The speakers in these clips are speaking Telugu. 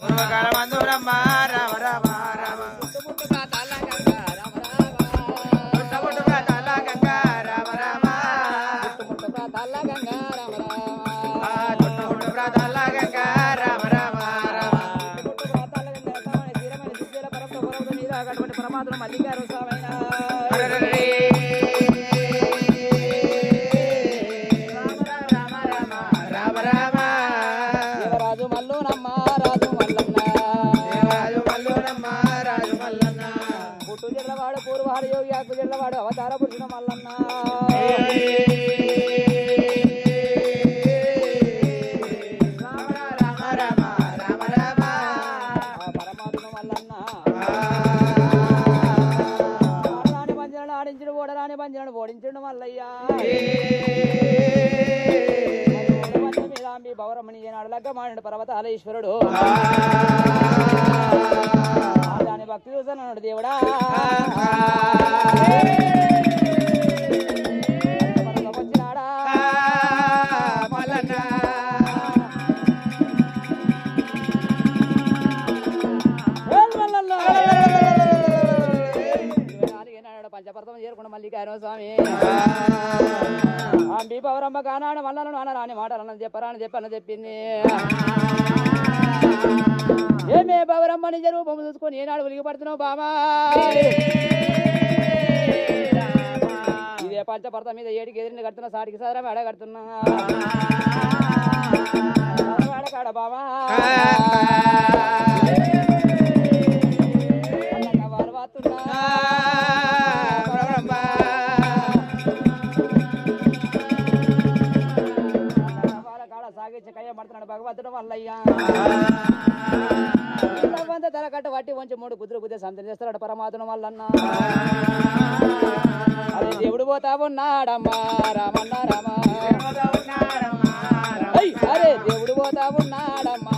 పూర్వకాలమందు బ్రహ్మ అవతార పురుషుడు మల్లన్నా పంజనడు ఓడించండు మల్లయ్యా. పౌరమణి ఏనాడు లగ్గ మాడిన పర్వతాల ఈశ్వరుడు దాని భక్తి చూసాను దేవుడా. రొమ్మ కానాడు వల్లలను అని మాటలు అన్నది చెప్పరా అని చెప్పని చెప్పింది. ఏమే బాబరమ్మ నిజ రూపం చూసుకొని ఏనాడు వెలిగిపడుతున్నావు బాబా? ఇదే పంచపడత మీద ఏడికి ఎదిరిని కడుతున్నా సాటికి సదరం మేడ కడుతున్నా. బాబా భగవంతుడు వల్లయ్యా ఇంతమంత తల కట్ట వట్టి వంచి మూడు కుదురు కుదే సంతం చేస్తున్నాడు పరమాత్మ వల్లన్న అరే దేవుడు పోతా ఉన్నాడమ్మా రామన్న రామ. అరే దేవుడు పోతా ఉన్నాడమ్మా.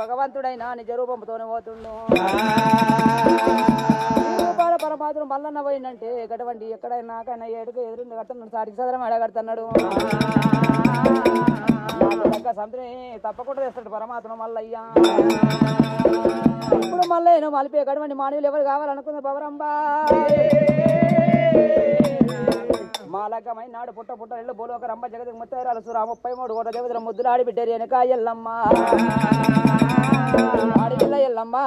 భగవంతుడైనా నిజరూపంతోనే పోతుండు. రూపాల పరమాత్మ మల్లన్న పోయిందంటే గడవండి ఎక్కడైనా నాకైనా ఏడుకు ఎదురుండి కడుతున్నాడు సాటికి సదరం అడగడుతున్నాడు లెక్క సంతని తప్పకుండా తెస్తాడు పరమాత్మ మల్లయ్యా. ఇప్పుడు మల్లయ్య మలిపి గడవండి మానవులు ఎవరు కావాలనుకుంది పవరంబా? మాలకమై నాడు పుట్ట పుట్ట ఇళ్ళు ఒక రంబ జగతికి ముత్తైరాలు సురా ముప్పై మూడు కోట దేవతల ముద్దులు ఆడి బిడ్డరి వెనక ఎల్లమ్మ. அடிவில்லை அல்லம்மா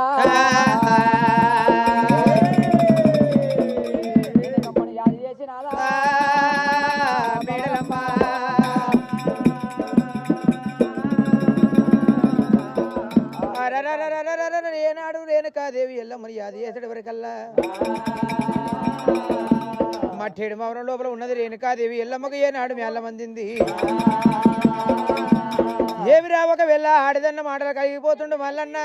మట్టేడు మౌనం లోపల ఉన్నది రేణుకాదేవి. ఎల్లమ్మకు ఏనాడు మేళ్ళమందింది ఏమి ఒక వెళ్ళ ఆడదన్న మాటలు కలిగిపోతుండు మల్లన్న.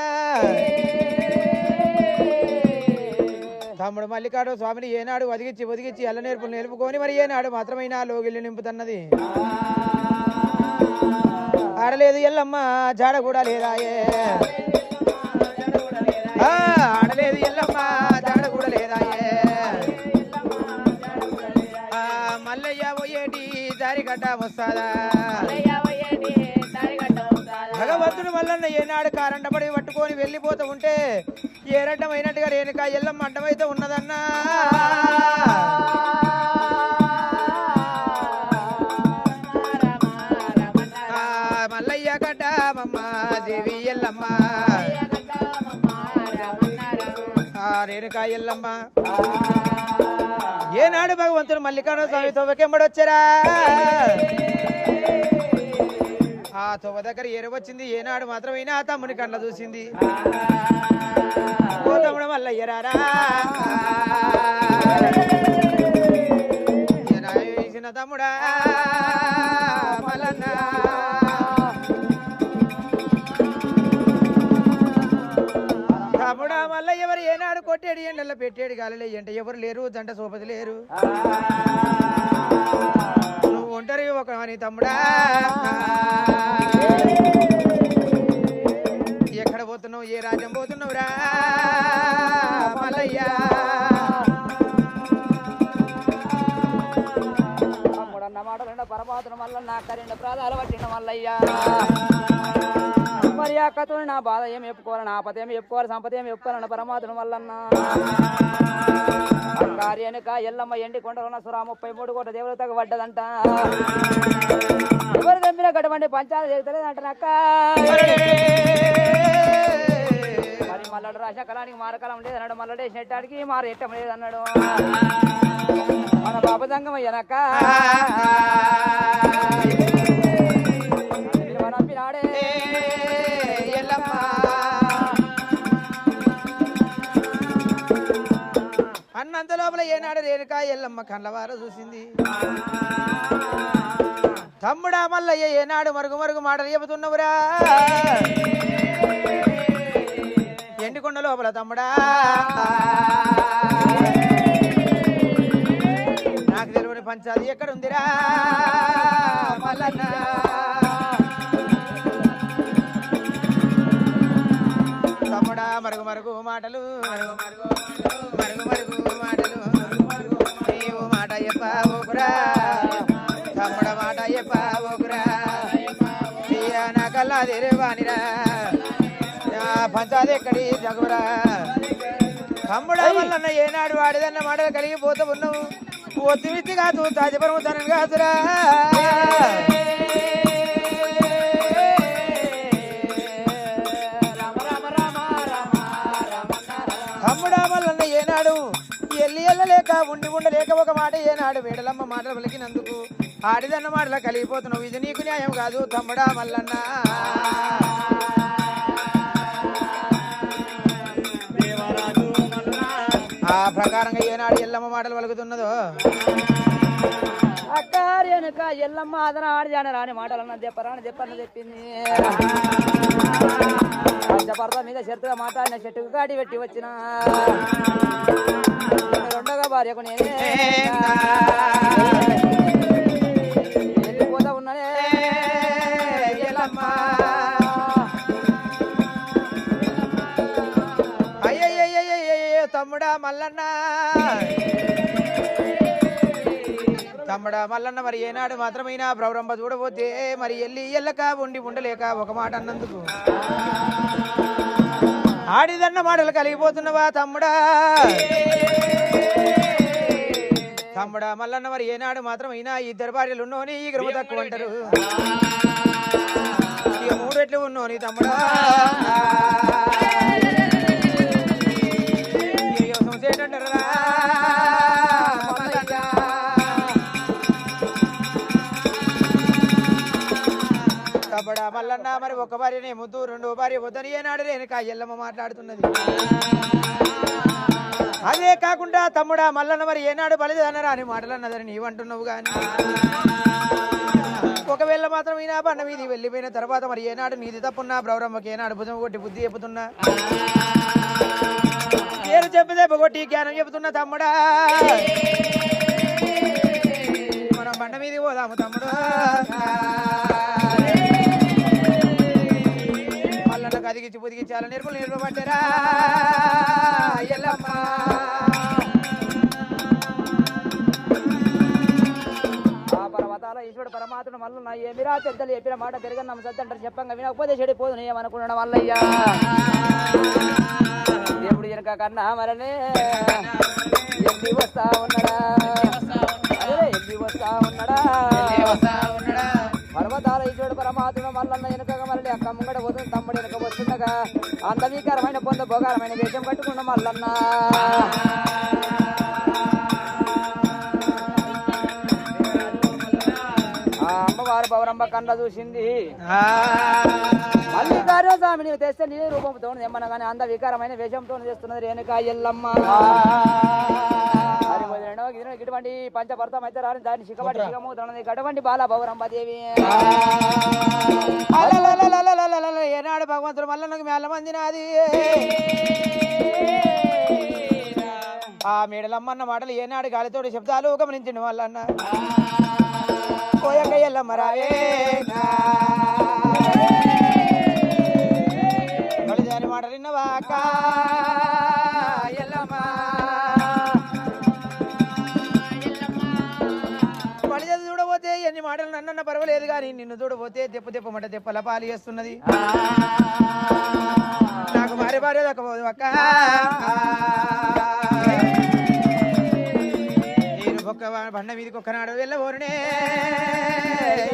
తమ్ముడు మల్లికాడు స్వామిని ఏనాడు ఒదిగిచ్చి ఒదిగిచ్చి ఎల్ల నేర్పులు నిలుపుకొని మరి ఏనాడు మాత్రమైనా లోగిల్లు నింపుతున్నది. ఆడలేదు ఎల్లమ్మ జాడ కూడా లేదా ఆడలేదు ఎల్లమ్మ. దారి వస్తాదా భగవంతుడు వల్లన్న ఏనాడు కారంటపడి పట్టుకొని వెళ్ళిపోతూ ఉంటే అయినట్టుగా రేణుక ఎల్లమ్మ అడ్డమైతే ఉన్నదన్నా? మల్లయ్య గడ్డ మమ్మ దేవి ఎల్లమ్మ. రేణుక ఎల్లమ్మ. ఏనాడు భగవంతుడు మల్లికార్జున స్వామి తోవకెంబడొచ్చరా? ఆ తోవ దగ్గర ఏరు వచ్చింది ఏనాడు మాత్రమైనా ఆ తమ్ముని కళ్ళ చూసింది. ఓ తమ్ముడు మల్లయ్యరారా తమ్ముడా మల్లన్నా. కొట్టేడు ఎండల్లో పెట్టేడు గాలిలో ఎంట ఎవరు లేరు? జంట సోపతి లేరు. నువ్వు ఒంటరి ఒక అని తమ్ముడా. ఎక్కడ పోతున్నావు? ఏ రాజ్యం మల్లయ్య. తమ్ముడన్న మాటలున్న పరమాత్మ వల్ల నా కరిండ ప్రాధాలు పట్టిన మల్లయ్యా. అక్కతో నా బాధ ఏం చెప్పుకోవాలి? నా ఆపత ఏమి చెప్పుకోవాలి? సంపద ఏమి చెప్పుకోవాలన్న పరమాత్మ వల్లన్న. కార్యానిక ఎల్లమ్మ ఎండి కొండలున్న సురా ముప్పై మూడు కోట్ల దేవతకు పడ్డదంట. ఎవరు తెంపిన గడవండి పంచాయతీ నక్క మరి మల్లడు రాశ కళానికి మారకాలం లేదన్నాడు. మల్లడే నెట్టాడికి మార ఎట్టం లేదన్నాడు. మన బాబు సంగమయ్యనక్క. అన్నంత లోపల ఏనాడు రేణుక ఎల్లమ్మ కళ్ళవార చూసింది. తమ్ముడా మల్లయ్య ఏనాడు మరుగు మరుగు మాటలు చెబుతున్నవురా. ఎండికొండ లోపల తమ్ముడా. నాకు తెలియని పంచాది ఎక్కడ ఉందిరా మల్లన్న. తమ్ముడా మరుగు మరుగు మాటలు. మరుగు మరుగు మరుగు మరుగు. కల్లా తెరవానిరా పంచాది ఎక్కడి జగురా. తమ్ముడా వల్లన్న ఏనాడు వాడిదన్న మాటలు కలిగిపోతూ ఉన్నావు. ఒత్తిమిత్తి కాదు తాజపరము తనని కాదురా రామ రామ రామ రామ రామ తమ్ముడా మల్లన్న ఏనాడు ఎల్లి ఎల్లలేక ఉండి ఉండలేక ఒక మాట ఏనాడు వేడలమ్మ మాటలు పలికినందుకు ఆడిదన్న మాటలు కలిగిపోతున్నావు. ఇది నీకు న్యాయం కాదు తమ్ముడా మల్లన్న. ఆ ప్రకారంగా ఏనాడు ఎల్లమ్మ మాటలు పలుకుతున్నదో? అక్కారి వెనుక ఎల్లమ్మ అదన ఆడిజాన రాని మాటలు అన్న దెప్పరాని దెప్పని చెప్పింది పంచపర్ద మీద చెరుతుగా మాట్లాడిన చెట్టుకు గాడి పెట్టి వచ్చిన. రెండోగా భార్యకు నేనే. తమ్ముడా మల్లన్న మరి ఏనాడు మాత్రమైనా ప్రవరంభ చూడబోతే మరి ఎల్లి ఎల్లక ఉండి ఉండలేక ఒక మాట అన్నందుకు. ఆడిదన్న మాటలు కలిగిపోతున్నవా తమ్ముడా? తమ్ముడా మల్లన్న మరి ఏనాడు మాత్రమైనా ఇద్దరు భార్యలు ఉన్నోని ఈ గ్రహ తక్కువ అంటారు. ఇక మూడు ఎట్లు ఉన్నోని తమ్ముడా. కబడా మల్లన్న మరి ఒక భార్యనే ముద్దు రెండు భార్య వద్దని ఏనాడు రేణుక ఎల్లమ్మ మాట్లాడుతున్నది. అదే కాకుండా తమ్ముడా మల్లన్న మరి ఏనాడు బలిదనరా అని మాటలు అన్నదని నీవంటున్నావు కానీ ఒకవేళ మాత్రం ఈయన బండ మీది వెళ్ళిపోయిన తర్వాత మరి ఏనాడు నీది తప్పున్నా బ్రౌరమ్మకి ఏనాడు భుజం కొట్టి బుద్ధి చెబుతున్నా? పేరు చెప్పితే పొగొట్టి జ్ఞానం చెబుతున్నా తమ్ముడా. మనం బండ మీది పోదాము తమ్ముడా. కదిగించి పుదిగించి అలా నిరుపులు నిరుపబట్టారా ఎల్లమ్మ. ఈశ్వరుడు పరమాత్ముడు మళ్ళీ నా ఏమిరా పెద్దలు చెప్పిన మాట పెరగని నమ్మ సద్దంటారు చెప్పంగా వినకపోతే చెడిపోదు నేమనుకున్నాడు మల్లయ్యా దేవుడు వెనక కన్నా మరనే ఎన్ని వస్తా ఉన్నాడా? ఎన్ని వస్తా ఉన్నాడా? పర్వతాల ఈశ్వరుడు పరమాత్ముడు మల్లన్న వెనుక మరలి అక్క ముంగడ పోతుంది తమ్ముడు వెనుక వస్తుండగా అందవీకరమైన పొంద భోగారమైన వేషం కట్టుకున్న మల్లన్న. అమ్మవారు పౌరమ్మ కండ్ల చూసింది. మళ్ళీ మల్లికార్య స్వామి నీవు తెస్తే నీ రూపంతో ఏమన్నా కానీ అంద వికారమైన వేషంతో చేస్తున్నది రేణుక ఎల్లమ్మ. ఇటువంటి పంచభర్తం అయితే రాని దాని శిఖబడి శిఖము తనది గడవండి బాల భవరంబదేవి ఏనాడు భగవంతుడు మల్ల నాకు మందినాది ఆ. మేడలమ్మన్న మాటలు ఏనాడు గాలితోటి శబ్దాలు గమనించండి వాళ్ళన్న కోయక ఎల్లమ్మ రాయే మాటలు విన్నవాకా బలిదాని చూడబోతే ఎన్ని మాటలు నన్నన్న పర్వాలేదు కానీ నిన్ను చూడబోతే దెప్ప దెప్పమంట దెప్పల పాలు చేస్తున్నది. నాకు భార్య భార్య దక్కబోదు అక్క. నేను ఒక్క బండ మీదకి ఒక్కనాడు వెళ్ళబోరునే.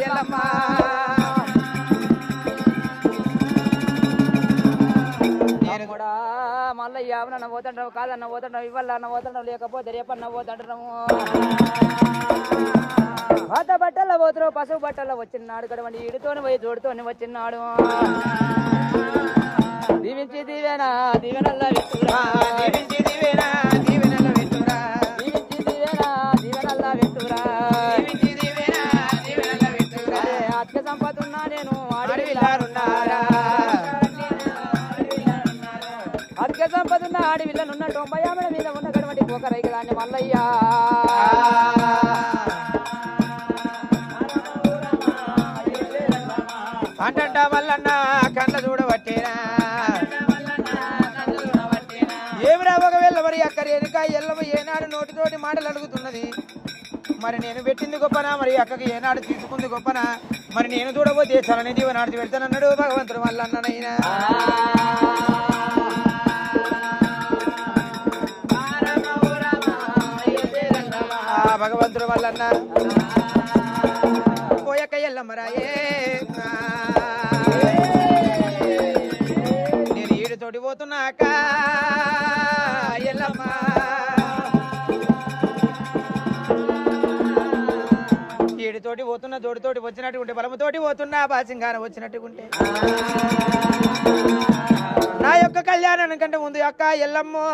వెళ్ళమ్మా నేను కూడా మళ్ళీ యావనన్న పోతుంటావు కాదన్న పోతుంటావు ఇవ్వాలన్న పోతుంటావు లేకపోతే రేపన్న పోతుంటాము. పాత బట్టల్లో పోతురు పసుపు బట్టల్లో వచ్చినాడు కడవండి ఈడుతోని పోయి జోడుతోని వచ్చినాడు. దీవించి దీవెనా దీవెనల్ల వెతురా ఉన్న దీవెనా దీవెనల్ల వెతురా దీవించి దీవెనా దీవెనల్ల నేను ఆడి విల్లనున్న తొంభై ఆమె మీద ఉన్నటువంటి పోకరైకదాన్ని మల్లయ్యా. ఎనుక ఎల్లవ ఏనాడు నోటితోటి మాటలు అడుగుతున్నది. మరి నేను పెట్టింది గొప్పనా? మరి అక్కకి ఏనాడు తీసుకుంది గొప్పనా? మరి నేను చూడబోతే చలని జీవనాడు పెడతానన్నాడు భగవంతుడు మల్లన్ననైనా. ఆ. భగవంతుడు వల్లన్న పోయక ఎల్లమ్మరాయే నేను ఈడు తోటి ఎల్లమ్మ ఈడితోటి వచ్చినట్టు ఉంటే బలముతోటి పోతున్నా బాసింగాన వచ్చినట్టుకుంటే నా యొక్క కళ్యాణం కంటే ముందు యొక్క ఎల్లమ్మో.